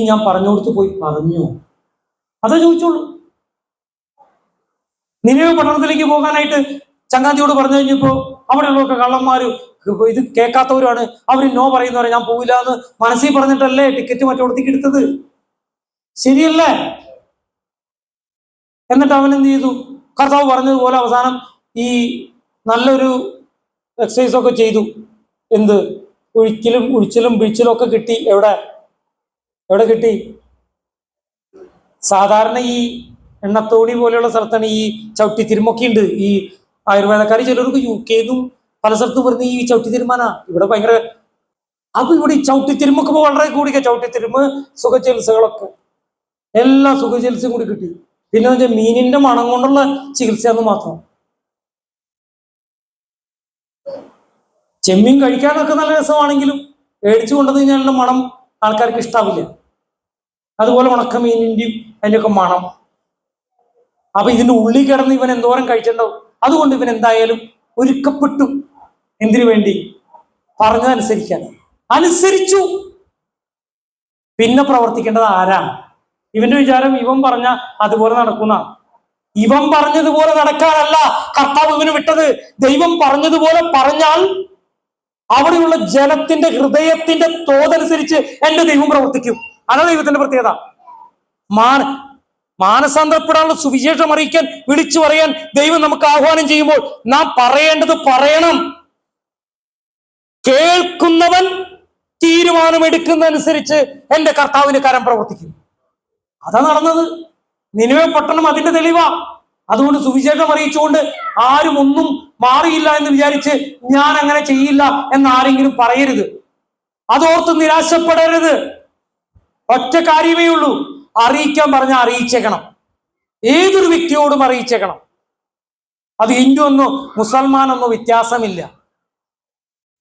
ഞാൻ പറഞ്ഞോടുത്ത് പോയി പറഞ്ഞു. അതേ ചോദിച്ചോളൂ നിലവ് പട്ടണത്തിലേക്ക് പോകാനായിട്ട് ചങ്ങാതിയോട് പറഞ്ഞു കഴിഞ്ഞപ്പോ അവിടെയുള്ളവർക്ക് കള്ളന്മാര് ഇത് കേൾക്കാത്തവരാണ്. അവർ നോ പറയുന്നവരെ ഞാൻ പോവില്ല എന്ന് മനസ്സിൽ പറഞ്ഞിട്ടല്ലേ ടിക്കറ്റ് മറ്റോടത്തേക്ക് എടുത്തത്? ശരിയല്ലേ? എന്നിട്ട് അവൻ എന്ത് ചെയ്തു? കർത്താവ് പറഞ്ഞതുപോലെ അവസാനം ഈ നല്ലൊരു എക്സസൈസ് ഒക്കെ ചെയ്തു. എന്ത്? ഒഴിക്കലും ഒഴിച്ചിലും പിഴിച്ചിലും ഒക്കെ കിട്ടി. എവിടെ? എവിടെ കിട്ടി? സാധാരണ ഈ എണ്ണത്തോണി പോലെയുള്ള സ്ഥലത്താണ് ഈ ചവിട്ടി തിരുമൊക്കെ ഉണ്ട്. ഈ ആയുർവേദക്കാർ ചിലർക്ക് യു കെന്നും പല സ്ഥലത്തും വരുന്ന ഈ ചവിട്ടി തിരുമാനാ. ഇവിടെ ഭയങ്കര അപ്പൊ ഇവിടെ ഈ ചവിട്ടി തിരുമൊക്കെ വളരെ കൂടിയ ചവിട്ടി തിരുമ് സുഖചികിത്സകളൊക്കെ എല്ലാ സുഖ ചികിത്സയും കൂടി കിട്ടി. പിന്നെ വെച്ചാൽ മീനിന്റെ മണം കൊണ്ടുള്ള ചികിത്സയെന്ന് മാത്രം. ചെമ്മീൻ കഴിക്കാനൊക്കെ നല്ല രസമാണെങ്കിലും മേടിച്ചു കൊണ്ടുവന്ന് കഴിഞ്ഞാലുള്ള മണം ആൾക്കാർക്ക് ഇഷ്ടാവില്ല. അതുപോലെ ഉണക്ക മീനിന്റെയും അതിന്റെയൊക്കെ മണം. അപ്പൊ ഇതിന്റെ ഉള്ളിൽ കിടന്ന് ഇവൻ എന്തോരം കഴിച്ചിട്ടുണ്ടാവും? അതുകൊണ്ട് ഇവൻ എന്തായാലും ഒരുക്കപ്പെട്ടു. എന്തിനു വേണ്ടി? പറഞ്ഞതനുസരിക്കാൻ അനുസരിച്ചു. പിന്നെ പ്രവർത്തിക്കേണ്ടത് ആരാണ്? ഇവന്റെ വിചാരം ഇവൻ പറഞ്ഞ അതുപോലെ നടക്കുന്ന. ഇവൻ പറഞ്ഞതുപോലെ നടക്കാനല്ല കർത്താവ് ഇവന് വിട്ടത്. ദൈവം പറഞ്ഞതുപോലെ പറഞ്ഞാൽ അവിടെയുള്ള ജലത്തിന്റെ ഹൃദയത്തിന്റെ തോതനുസരിച്ച് എന്റെ ദൈവം പ്രവർത്തിക്കും. അതാണ് ദൈവത്തിന്റെ പ്രത്യേകത. മാന മാനസാന്തരപ്പെടാനുള്ള സുവിശേഷം അറിയിക്കാൻ വിളിച്ചു പറയാൻ ദൈവം നമുക്ക് ആഹ്വാനം ചെയ്യുമ്പോൾ നാം പറയേണ്ടത് പറയണം. കേൾക്കുന്നവൻ തീരുമാനമെടുക്കുന്നതനുസരിച്ച് എന്റെ കർത്താവിന് കരം പ്രവർത്തിക്കും. അതാ നടന്നത്. നിലവേ പട്ടണം അതിന്റെ തെളിവാ. അതുകൊണ്ട് സുവിശേഷം അറിയിച്ചുകൊണ്ട് ആരും ഒന്നും മാറിയില്ല എന്ന് വിചാരിച്ച് ഞാൻ അങ്ങനെ ചെയ്യില്ല എന്ന് ആരെങ്കിലും പറയരുത്. അതോർത്ത് നിരാശപ്പെടരുത്. ഒറ്റ കാര്യമേ ഉള്ളൂ. അറിയിക്കാൻ പറഞ്ഞാൽ അറിയിച്ചേക്കണം. ഏതൊരു വ്യക്തിയോടും അറിയിച്ചേക്കണം. അത് ഹിന്ദു എന്നോ മുസൽമാൻ എന്നോ വ്യത്യാസമില്ല.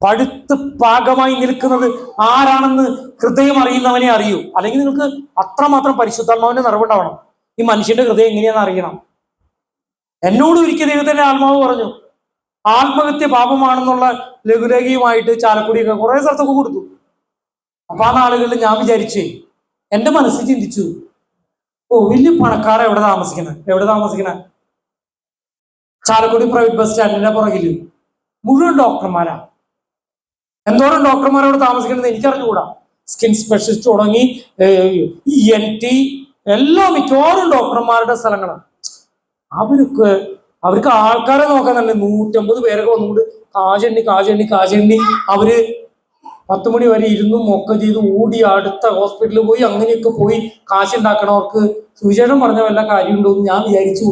പഴുത്ത് പാകമായി നിൽക്കുന്നത് ആരാണെന്ന് ഹൃദയം അറിയുന്നവനെ അറിയൂ. അല്ലെങ്കിൽ നിങ്ങൾക്ക് അത്രമാത്രം പരിശുദ്ധാത്മാവിന്റെ നിറവുണ്ടാവണം. ഈ മനുഷ്യന്റെ ഹൃദയം എങ്ങനെയാണെന്ന് അറിയണം. എന്നോട് ഒരിക്കൽ ദൈവത്തിന്റെ ആത്മാവ് പറഞ്ഞു ആത്മഹത്യ പാപമാണെന്നുള്ള ലഘുലേഖയുമായിട്ട് ചാലക്കുടിയൊക്കെ കുറെ സ്ഥലത്തൊക്കെ കൊടുത്തു. അപ്പൊ ആ നാളുകളിൽ ഞാൻ വിചാരിച്ചേ എന്റെ മനസ്സിൽ ചിന്തിച്ചു ഓ വലിയ പണക്കാരെ എവിടെ താമസിക്കണേ എവിടെ താമസിക്കണേ ചാലക്കുടി പ്രൈവറ്റ് ബസ് സ്റ്റാൻഡിന്റെ പുറകിൽ. മുഴുവൻ ഡോക്ടർമാരാ. എന്തോരം ഡോക്ടർമാരോട് താമസിക്കുന്നത് എനിക്കറിഞ്ഞുകൂടാ. സ്കിൻ സ്പെഷ്യലിസ്റ്റ് തുടങ്ങി ഇ എൻ ടി എല്ലാ മിക്കവാറും ഡോക്ടർമാരുടെ സ്ഥലങ്ങളാണ് അവർക്ക് അവർക്ക് ആൾക്കാരെ നോക്കാൻ തന്നെ നൂറ്റമ്പത് പേരൊക്കെ വന്നുകൊണ്ട് കാജെണ്ണി കാജെണ്ണി കാജെണ്ണി അവർ പത്ത് മണി വരെ ഇരുന്നും ഒക്കെ ചെയ്ത് ഓടി അടുത്ത ഹോസ്പിറ്റലിൽ പോയി അങ്ങനെയൊക്കെ പോയി കാശുണ്ടാക്കണവർക്ക് സുവിശേഷം പറഞ്ഞ വല്ല കാര്യമുണ്ടോ എന്ന് ഞാൻ വിചാരിച്ചു.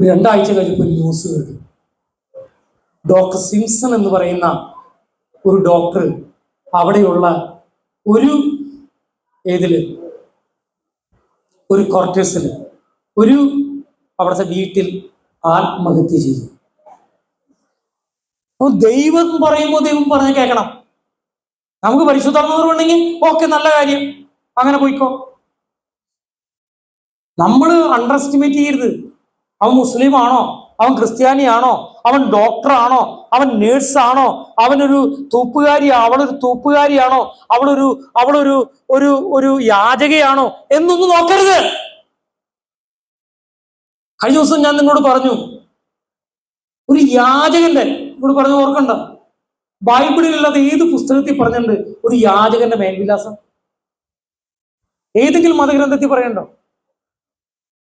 രണ്ടാഴ്ച കഴിഞ്ഞപ്പോൾ ന്യൂസ് കേട്ടു. ഡോക്ടർ സിംസൺ എന്ന് പറയുന്ന ഒരു ഡോക്ടർ അവിടെയുള്ള ഒരു ഏതിൽ? ഒരു ക്വാർട്ടേഴ്സിൽ ഒരു അവിടുത്തെ വീട്ടിൽ ആത്മഹത്യ ചെയ്തു. ദൈവം പറയുമ്പോൾ ദൈവം പറഞ്ഞ് കേൾക്കണം. നമുക്ക് പരിശുദ്ധാത്മാവ് ഓക്കെ നല്ല കാര്യം. അങ്ങനെ പോയിക്കോ. നമ്മൾ അണ്ടർ എസ്റ്റിമേറ്റ് ചെയ്യരുത്. അവൻ മുസ്ലിം ആണോ? അവൻ ക്രിസ്ത്യാനിയാണോ അവൻ ഡോക്ടറാണോ അവൻ നേഴ്സാണോ അവനൊരു തൂപ്പുകാരി അവളൊരു തൂപ്പുകാരിയാണോ അവളൊരു അവളൊരു ഒരു ഒരു യാചകയാണോ? എന്നൊന്നും നോക്കരുത്. കഴിഞ്ഞ ദിവസം ഞാൻ നിങ്ങളോട് പറഞ്ഞു ഒരു യാചകന്റെ ഇവിടെ പറഞ്ഞു ഓർക്കണ്ട. ബൈബിളിലുള്ളത് ഏത് പുസ്തകത്തിൽ പറഞ്ഞിട്ടുണ്ട്? ഒരു യാചകന്റെ മേൽവിലാസം. ഏതെങ്കിലും മതഗ്രന്ഥത്തിൽ പറയണ്ടോ?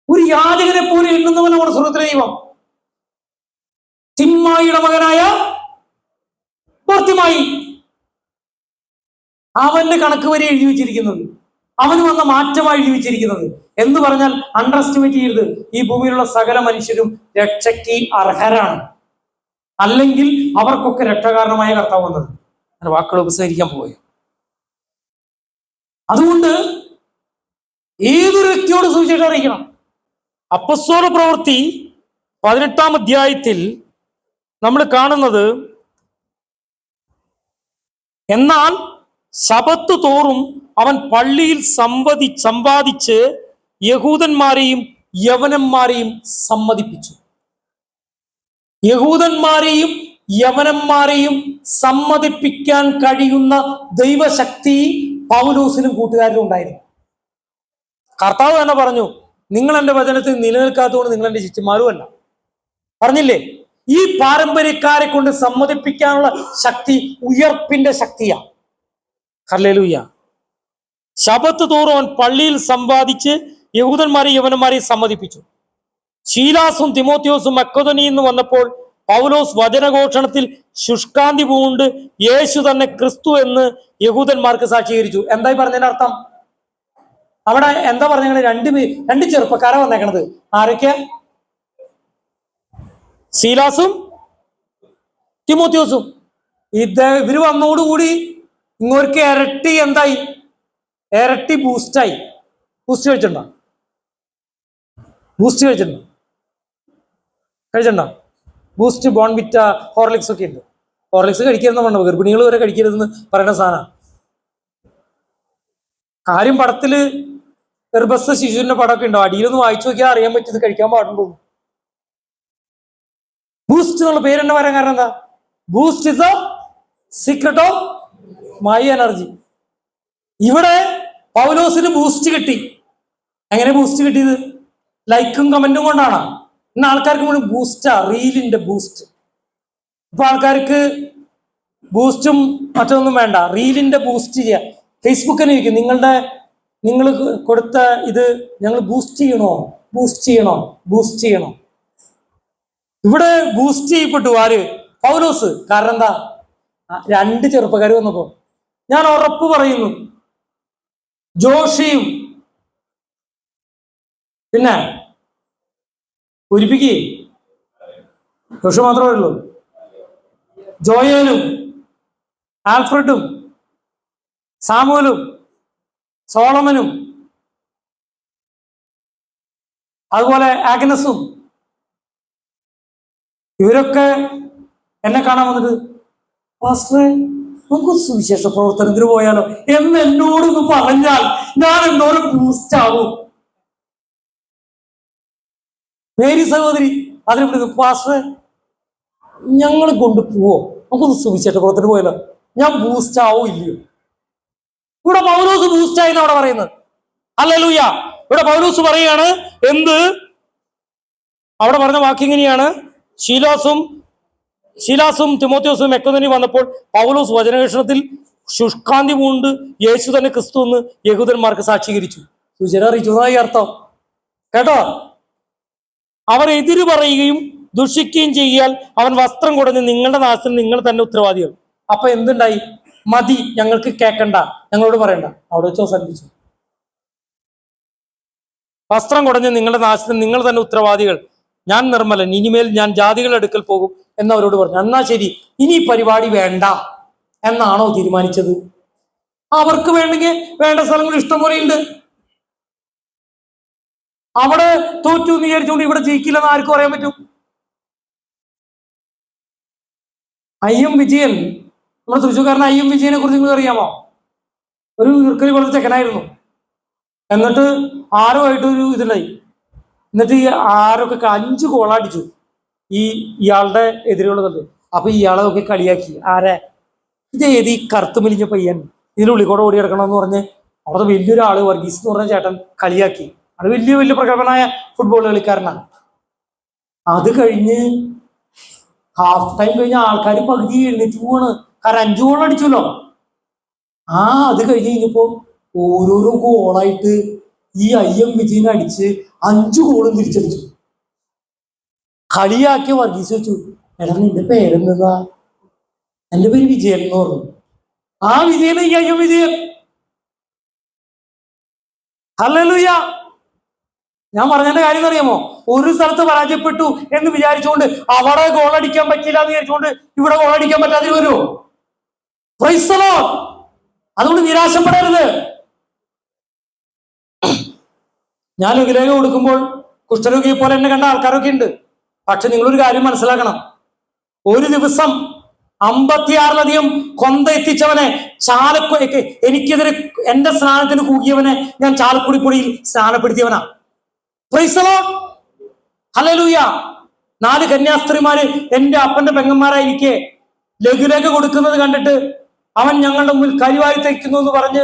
ഒരു യാചകനെ പോലെ എണ്ണുന്നവനാണ് സ്വർഗത്തിലെ ദൈവം. തിമ്മായിയുടെ മകനായ ഭർത്തിമായി അവന്റെ കണക്ക് വരെ എഴുതി വെച്ചിരിക്കുന്നത്. അവന് വന്ന മാറ്റമായി എഴുതി വെച്ചിരിക്കുന്നത്. എന്ന് പറഞ്ഞാൽ അണ്ടർ എസ്റ്റിമേറ്റ് ചെയ്യരുത്. ഈ ഭൂമിയിലുള്ള സകല മനുഷ്യരും രക്ഷയ്ക്ക് അർഹരാണ്. അല്ലെങ്കിൽ അവർക്കൊക്കെ രക്ഷകാരണമായ കർത്താവ് വന്നത്. അങ്ങനെ വാക്കുകൾ ഉപസരിക്കാൻ പോയി അതുകൊണ്ട് ഏതൊരു വ്യക്തിയോട് സുവിശേഷം അറിയിക്കണം? അപ്പസ്വര പ്രവൃത്തി പതിനെട്ടാം അധ്യായത്തിൽ നമ്മൾ കാണുന്നത് എന്നാൽ ശബത്ത് തോറും അവൻ പള്ളിയിൽ സമ്പതി സമ്പാദിച്ച് യഹൂദന്മാരെയും യവനന്മാരെയും സമ്മതിപ്പിച്ചു. യഹൂദന്മാരെയും യവനന്മാരെയും സമ്മതിപ്പിക്കാൻ കഴിയുന്ന ദൈവശക്തി പൗലൂസിനും കൂട്ടുകാരിലും ഉണ്ടായിരുന്നു. കർത്താവ് തന്നെ പറഞ്ഞു നിങ്ങൾ എന്റെ വചനത്തിൽ നിലനിൽക്കാത്തതുകൊണ്ട് നിങ്ങൾ എന്റെ ശിഷ്യന്മാരുമല്ല പറഞ്ഞില്ലേ? ഈ പാരമ്പര്യക്കാരെ കൊണ്ട് സമ്മതിപ്പിക്കാനുള്ള ശക്തി ഉയർപ്പിന്റെ ശക്തിയാണ് ഹല്ലേലൂയ. ശബത്ത് തോറും അവൻ പള്ളിയിൽ സമ്പാദിച്ച് യഹൂദന്മാരെ യവനന്മാരെ സമ്മതിപ്പിച്ചു. ശീലാസും തിമോത്യോസും മക്കോദനിയിൽ നിന്ന് വന്നപ്പോൾ പൗലോസ് വചനഘോഷണത്തിൽ ശുഷ്കാന്തി പൂണ്ട് യേശു തന്നെ ക്രിസ്തു എന്ന് യഹൂദന്മാർക്ക് സാക്ഷീകരിച്ചു. എന്തായി പറഞ്ഞതിന്റെ അർത്ഥം? അവിടെ എന്താ പറഞ്ഞത്? രണ്ട് രണ്ട് ചെറുപ്പക്കാരെ വന്നേക്കണത്. ആരൊക്കെ? ശീലാസും തിമോത്യോസും ഇത് ഇവർ വന്നോടുകൂടി ഇങ്ങോർക്ക് ഇരട്ടി എന്തായി? ഇരട്ടി ബൂസ്റ്റായി ബൂസ്റ്റ് കഴിച്ചിട്ടുണ്ടോ? ബൂസ്റ്റ് കഴിച്ചിട്ടുണ്ടോ? കഴിച്ചിട്ടുണ്ടോ? ബൂസ്റ്റ് ബോൺവിറ്റ ഹോർലിക്സ് ഒക്കെ ഉണ്ട്. ഹോർലിക്സ് കഴിക്കരുതെന്ന് പറഞ്ഞു? ഗർഭിണികൾ വരെ കഴിക്കരുതെന്ന് പറയുന്ന സാധനമാണ് കാര്യം പടത്തിൽ ഗർഭസ്ഥ ശിശുവിന്റെ പടമൊക്കെ ഉണ്ടോ? അടിയിലൊന്ന് വായിച്ചു നോക്കിയാൽ അറിയാൻ പറ്റിയത് കഴിക്കാൻ പാടുണ്ടോ ബൂസ്റ്റ് എന്നുള്ള പേര് വരാൻ കാരണം എന്താ? Boost is secret of my energy ഇവിടെ പൗലോസിന് ബൂസ്റ്റ് കിട്ടി. എങ്ങനെ ബൂസ്റ്റ് കിട്ടിയത്? ലൈക്കും കമന്റും കൊണ്ടാണ്. ഇന്ന് ആൾക്കാർക്ക് മുഴുവൻ ബൂസ്റ്റാ റീലിന്റെ ബൂസ്റ്റ് ഇപ്പൊ ആൾക്കാർക്ക് ബൂസ്റ്റും മറ്റൊന്നും വേണ്ട റീലിന്റെ ബൂസ്റ്റ് ചെയ്യാം. ഫേസ്ബുക്കിന് ചോദിക്കും നിങ്ങളുടെ നിങ്ങൾ കൊടുത്ത ഇത് ഞങ്ങൾ ബൂസ്റ്റ് ചെയ്യണോ? ബൂസ്റ്റ് ചെയ്യണോ? ബൂസ്റ്റ് ചെയ്യണോ? ഇവിടെ ബൂസ്റ്റ് ചെയ്യപ്പെട്ടു ആര്? പൗലോസ്. കാരണം എന്താ? രണ്ട് ചെറുപ്പക്കാർ വന്നപ്പോ. ഞാൻ ഉറപ്പ് പറയുന്നു. ജോഷിയും പിന്നെ ഒരിപ്പിക്ക്. ജോഷി മാത്രമേ ഉള്ളൂ. ജോയലും ആൽഫ്രഡും സാമുവലും സോളമനും അതുപോലെ ആഗ്നസും ഇവരൊക്കെ എന്നെ കാണാൻ വന്നിട്ട് പാസ്റ്ററെ നമുക്ക് സുവിശേഷ പ്രവർത്തനത്തിന് പോയാലോ? എന്ന് എന്നോടൊന്ന് പറഞ്ഞാൽ ഞാൻ എന്തോരം ബൂസ്റ്റ് ആവും. മേരി സഹോദരി അതിന് പാസ്റ്ററെ ഞങ്ങൾ കൊണ്ടുപോവോ നമുക്കൊന്ന് സുവിശേഷ പോയല്ലോ. ഞാൻ ബൂസ്റ്റ് ആവോ ഇല്ലയോ? ഇവിടെ പൗലോസ് ബൂസ്റ്റ് ആയി അവിടെ പറയുന്നത്. അല്ലൂയ ഇവിടെ പൗലോസ് പറയാണ് എന്ത്? അവിടെ പറഞ്ഞ വാക്കിങ്ങനെയാണ് ശീലാസും ശീലാസും തിമോത്യോസും എക്കോദനി വന്നപ്പോൾ പൗലോസ് വചനകേഷണത്തിൽ ശുഷ്കാന്തി പൂണ്ട് യേശു തന്നെ ക്രിസ്തു എന്ന് യഹൂദന്മാർക്ക് സാക്ഷീകരിച്ചു. സുചന അറിയിച്ചു അർത്ഥം. കേട്ടോ? അവർ എതിര് പറയുകയും ദുഷിക്കുകയും ചെയ്യാൽ അവൻ വസ്ത്രം കുടഞ്ഞ് നിങ്ങളുടെ നാശത്തിന് നിങ്ങൾ തന്നെ ഉത്തരവാദികൾ അപ്പൊ എന്തുണ്ടായി? മതി ഞങ്ങൾക്ക് കേക്കണ്ട ഞങ്ങളോട് പറയണ്ട. അവിടെ വെച്ച് അവസാനിപ്പിച്ചു. വസ്ത്രം കുടഞ്ഞ് നിങ്ങളുടെ നാശത്തിന് നിങ്ങൾ തന്നെ ഉത്തരവാദികൾ. ഞാൻ നിർമ്മലൻ ഇനിമേൽ ഞാൻ ജാതികളുടെ അടുക്കൽ പോകും എന്നവരോട് പറഞ്ഞു. എന്നാ ശരി ഇനി പരിപാടി വേണ്ട എന്നാണോ തീരുമാനിച്ചത്? അവർക്ക് വേണമെങ്കിൽ വേണ്ട സ്ഥലങ്ങൾ ഇഷ്ടംപോലെ ഉണ്ട്. അവിടെ തോറ്റു എന്ന് വിചാരിച്ചുകൊണ്ട് ഇവിടെ ജയിക്കില്ലെന്ന് ആർക്കും പറയാൻ പറ്റും. അയ്യം വിജയൻ. നമ്മുടെ തൃശ്ശൂർക്കാരൻ അയ്യം വിജയനെ കുറിച്ച് നിങ്ങൾക്ക് അറിയാമോ? ഒരു ഇർക്കലി വളരെ ചെക്കനായിരുന്നു. എന്നിട്ട് ആരോ ആയിട്ട് ഒരു ഇതുണ്ടായി എന്നിട്ട് ഈ ആരൊക്കെ അഞ്ച് ഗോളടിച്ചു ഈ ഇയാളുടെ എതിരുള്ളതല്ലേ അപ്പൊ ഇയാളെ ഒക്കെ കളിയാക്കി. ആരെ? ഇത് ഈ കറുത്ത് മെലിഞ്ഞ പയ്യൻ? ഇതിനുള്ളിൽ കൂടെ ഓടി കിടക്കണമെന്ന് പറഞ്ഞ് അവിടെ വലിയൊരാൾ വർഗീസ് എന്ന് പറഞ്ഞ ചേട്ടൻ കളിയാക്കി. അത് വലിയ വലിയ പ്രഗത്ഭനായ ഫുട്ബോൾ കളിക്കാരനാണ്. അത് കഴിഞ്ഞ് ഹാഫ് ടൈം കഴിഞ്ഞ ആൾക്കാർ പകുതി എഴുന്നേറ്റ് പോവാണ്. കാരണം അഞ്ചു ഗോൾ അടിച്ചല്ലോ. ആ അത് കഴിഞ്ഞ് കഴിഞ്ഞപ്പോ ഓരോരോ ഗോളായിട്ട് ഈ ഐ എം വിജയനെ അടിച്ച് അഞ്ചു ഗോളും തിരിച്ചടിച്ചു. കളിയാക്കി വർഗീസ് വെച്ചു എടാ നിന്റെ പേരെന്താ? എന്റെ പേര് വിജയൻ എന്ന് പറഞ്ഞു. ആ വിജയൻ ഈ ഐ എം വിജയൻ. ഹല്ലേലൂയ. ഞാൻ പറഞ്ഞതിന്റെ കാര്യം അറിയാമോ? ഒരു സ്ഥലത്ത് പരാജയപ്പെട്ടു എന്ന് വിചാരിച്ചുകൊണ്ട് അവിടെ ഗോൾ അടിക്കാൻ പറ്റില്ല എന്ന് വിചാരിച്ചുകൊണ്ട് ഇവിടെ ഗോൾ അടിക്കാൻ പറ്റാതെ വരുമോ പ്രൈസലോ. അതുകൊണ്ട് നിരാശപ്പെടരുത്. ഞാൻ ലുകിലേക്ക് കൊടുക്കുമ്പോൾ കുഷ്ഠരോഗിയെ പോലെ എന്നെ കണ്ട ആൾക്കാരൊക്കെ ഉണ്ട്. പക്ഷെ നിങ്ങളൊരു കാര്യം മനസ്സിലാക്കണം. ഒരു ദിവസം അമ്പത്തിയാറിലധികം കൊന്ത എത്തിച്ചവനെ ചാലക്കു എനിക്കെതിരെ എന്റെ സ്നാനത്തിന് കൂകിയവനെ ഞാൻ ചാലക്കുടി പൊടിയിൽ സ്നാനപ്പെടുത്തിയവനാ. പ്രൈസലോ ഹലലൂയ നാല് കന്യാസ്ത്രീമാര് എന്റെ അപ്പന്റെ പെങ്ങന്മാരായിരിക്കെ ലഘുലേഖ കൊടുക്കുന്നത് കണ്ടിട്ട് അവൻ ഞങ്ങളുടെ മുമ്പിൽ കരിവാരി തയ്ക്കുന്നു എന്ന് പറഞ്ഞ്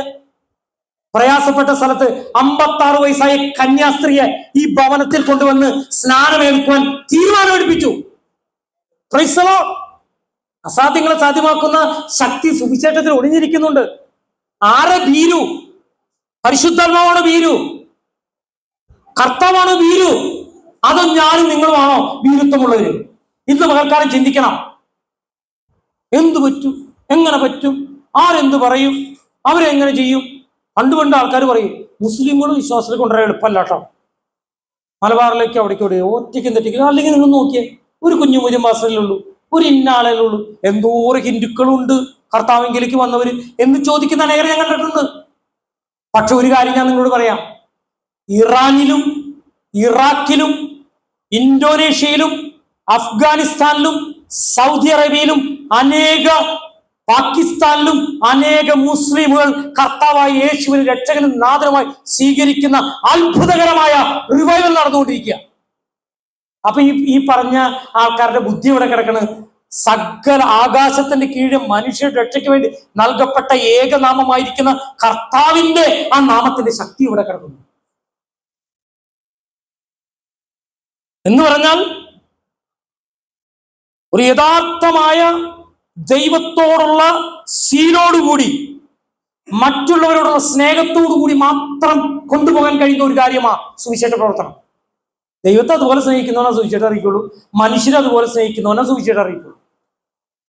പ്രയാസപ്പെട്ട സ്ഥലത്ത് അമ്പത്തി ആറ് വയസ്സായ കന്യാസ്ത്രീയെ ഈ ഭവനത്തിൽ കൊണ്ടുവന്ന് സ്നാനമേൽക്കുവാൻ തീരുമാനമെടുപ്പിച്ചു. ക്രൈസ്തവോ അസാധ്യങ്ങളെ സാധ്യമാക്കുന്ന ശക്തി സുവിശേഷത്തിൽ ഒളിഞ്ഞിരിക്കുന്നുണ്ട്. ആരെ ഭീരു? പരിശുദ്ധാത്മാവാണ് ഭീരു? കർത്താവാണ് വീരു. അതോ ഞാനും നിങ്ങളുമാണോ വീരുത്വമുള്ളവര്? ഇന്ന് പകൽക്കാലം ചിന്തിക്കണം. എന്തു പറ്റും? എങ്ങനെ പറ്റും? ആരെന്ത് പറയും? അവരെങ്ങനെ ചെയ്യും? പണ്ട് പണ്ട് ആൾക്കാർ പറയും മുസ്ലിങ്ങളും വിശ്വാസത്തിൽ കൊണ്ടുവരാൻ എളുപ്പമല്ല കേട്ടോ മലബാറിലേക്ക് അവിടേക്ക് ഇവിടെ ഒറ്റയ്ക്കും തെറ്റിക്കും അല്ലെങ്കിൽ നിങ്ങൾ നോക്കിയേ ഒരു കുഞ്ഞു മുരും മാസത്തിലുള്ളൂ ഒരു ഇന്നാളുള്ളൂ എന്തോരം ഹിന്ദുക്കളുണ്ട് കർത്താവെങ്കിലേക്ക് വന്നവര് എന്ന് ചോദിക്കുന്ന നേരെ ഞാൻ കണ്ടിട്ടുണ്ട്. പക്ഷെ ഒരു കാര്യം ഞാൻ നിങ്ങളോട് പറയാം ഇറാനിലും ഇറാഖിലും ഇന്തോനേഷ്യയിലും അഫ്ഗാനിസ്ഥാനിലും സൗദി അറേബ്യയിലും അനേക പാകിസ്ഥാനിലും അനേക മുസ്ലിമുകൾ കർത്താവായ യേശുവിന് രക്ഷകനും നാദനുമായി സ്വീകരിക്കുന്ന അത്ഭുതകരമായ റിവൈവൽ നടന്നുകൊണ്ടിരിക്കുക. അപ്പൊ ഈ ഈ പറഞ്ഞ ആൾക്കാരുടെ ബുദ്ധി ഇവിടെ കിടക്കണ്? സകല ആകാശത്തിന്റെ കീഴിൽ മനുഷ്യരുടെ രക്ഷയ്ക്ക് വേണ്ടി നൽകപ്പെട്ട ഏകനാമമായിരിക്കുന്ന കർത്താവിന്റെ ആ നാമത്തിന്റെ ശക്തി ഇവിടെ കിടക്കുന്നു. എന്ന് പറഞ്ഞാൽ ഒരു യഥാർത്ഥമായ ദൈവത്തോടുള്ള സീലോടുകൂടി മറ്റുള്ളവരോടുള്ള സ്നേഹത്തോടു കൂടി മാത്രം കൊണ്ടുപോകാൻ കഴിയുന്ന ഒരു കാര്യമാ സുവിശേഷ പ്രവർത്തനം. ദൈവത്തെ അതുപോലെ സ്നേഹിക്കുന്നവനെ സുവിശേഷം അറിയിക്കുള്ളൂ മനുഷ്യരെ അതുപോലെ സ്നേഹിക്കുന്നവനെ സുവിശേഷം അറിയിക്കുള്ളൂ